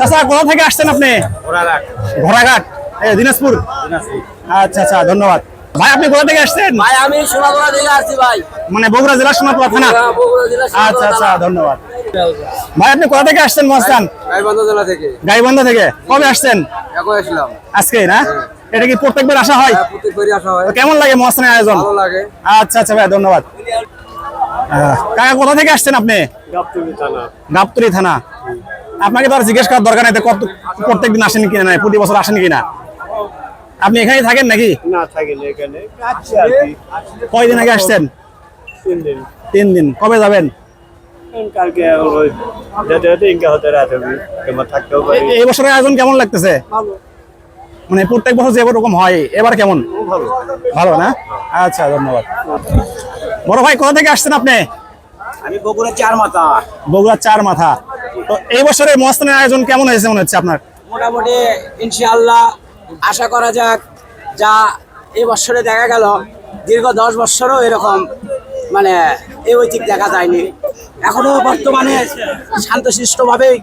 চাচা কোথা থেকে আসছেন আপনি? ঘোড়াঘাট। দিনাজপুর? আচ্ছা আচ্ছা ধন্যবাদ। ভাই আপনি কোথা থেকে আসছেন? ভাই আমি সোনাপুরা জেলা আসছি ভাই। মানে বগুড়া জেলার সোনাপুরা থানা? আচ্ছা আচ্ছা ধন্যবাদ। ভাই আপনি কোথা থেকে আসছেন মহাস্থান? গাইবান্ধা জেলা থেকে। গাইবান্ধা থেকে। কবে আসছেন? এখন আসলাম। আজকে না? এটা কি প্রত্যেকবার আসা হয়? প্রত্যেকবারই আসা হয়। তো কেমন লাগে মহাস্থানের আয়োজন? ভালো লাগে। আচ্ছা আচ্ছা ভাই ধন্যবাদ। কাকা কোথা থেকে আসছেন আপনি? গাবতলি থানা। আপনাকে তো আর জিজ্ঞেস করার দরকার নেই কত প্রত্যেকদিন আসেন কিনা নাই প্রতি বছর আসেন কিনা? আপনি এখানেই থাকেন নাকি? না থাকেন এখানে। আর কি কয়দিন আগে আসছেন? তিন দিন। তিন দিন। কবে যাবেন? কালকে যেতে যেতে ইনকা হতে রাত হবে। থাকতেও পারি। এই বছরের আয়োজন কেমন লাগতেছে? মানে প্রত্যেক বছর যে রকম হয় এবার কেমন? ভালো। ভালো না? আচ্ছা ধন্যবাদ। বড় ভাই কোথা থেকে আসছেন আপনি? আমি বগুড়া চার মাথা বগুড়ার চার মাথা এই বছরের মহাস্থানের আয়োজন কেমন হয়েছে মনে হচ্ছে আপনার? মোটামুটি ইনশাআল্লাহ আশা করা যাক যা এই বছরে দেখা গেল, দীর্ঘ দশ বছরও এরকম মানে এই ঐতিক দেখা যায়নি। এখনও বর্তমানে শান্তশিষ্টভাবেই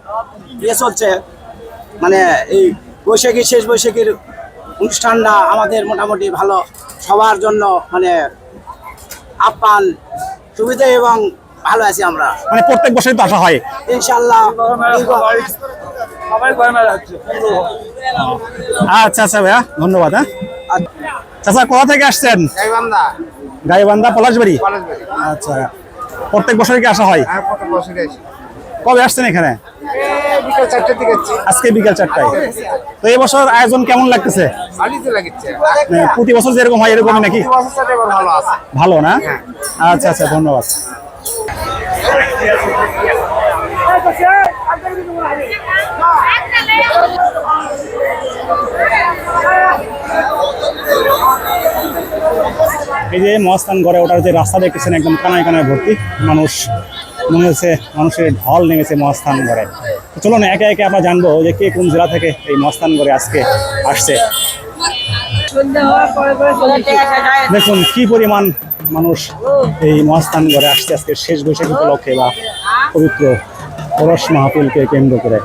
ইয়ে চলছে। মানে এই বৈশাখী, শেষ বৈশাখীর অনুষ্ঠানটা আমাদের মোটামুটি ভালো সবার জন্য মানে আপ্যান, সুবিধা এবং ভালো আছি আমরা। মানে প্রত্যেক বছরই তো আসা হয়। ইনশাল্লাহ আচ্ছা আচ্ছা ভাইয়া ধন্যবাদ হ্যাঁ। চাচা কোথা থেকে আসছেন? গাইবান্ধা। পলাশবাড়ি? আচ্ছা প্রত্যেক বছরই কি আসা হয়? কবে আসছেন এখানে? আজকে বিকেল চারটায়। তো এই বছর আয়োজন কেমন লাগতেছে? মানে প্রতি বছর যেরকম হয় এরকমই নাকি? ভালো না? আচ্ছা আচ্ছা ধন্যবাদ। এই যে মহাস্থান গড়ে ওঠার যে রাস্তা দেখতেছেন একদম কানায় কানায় ভর্তি। মানুষ মনে হচ্ছে মানুষের ঢল নেমেছে মহাস্থান গড়ে। তো চলুন একে একে আমরা জানব যে কে কোন জেলা থেকে এই মহাস্থান গড়ে আজকে আসছে। দেখুন কি পরিমাণ মানুষ এই মহাস্থান ঘরে আসছে। আজকে শেষ বৈশাখ উপলক্ষে বা পবিত্র পরশ মাহফিলকে কেন্দ্র করে।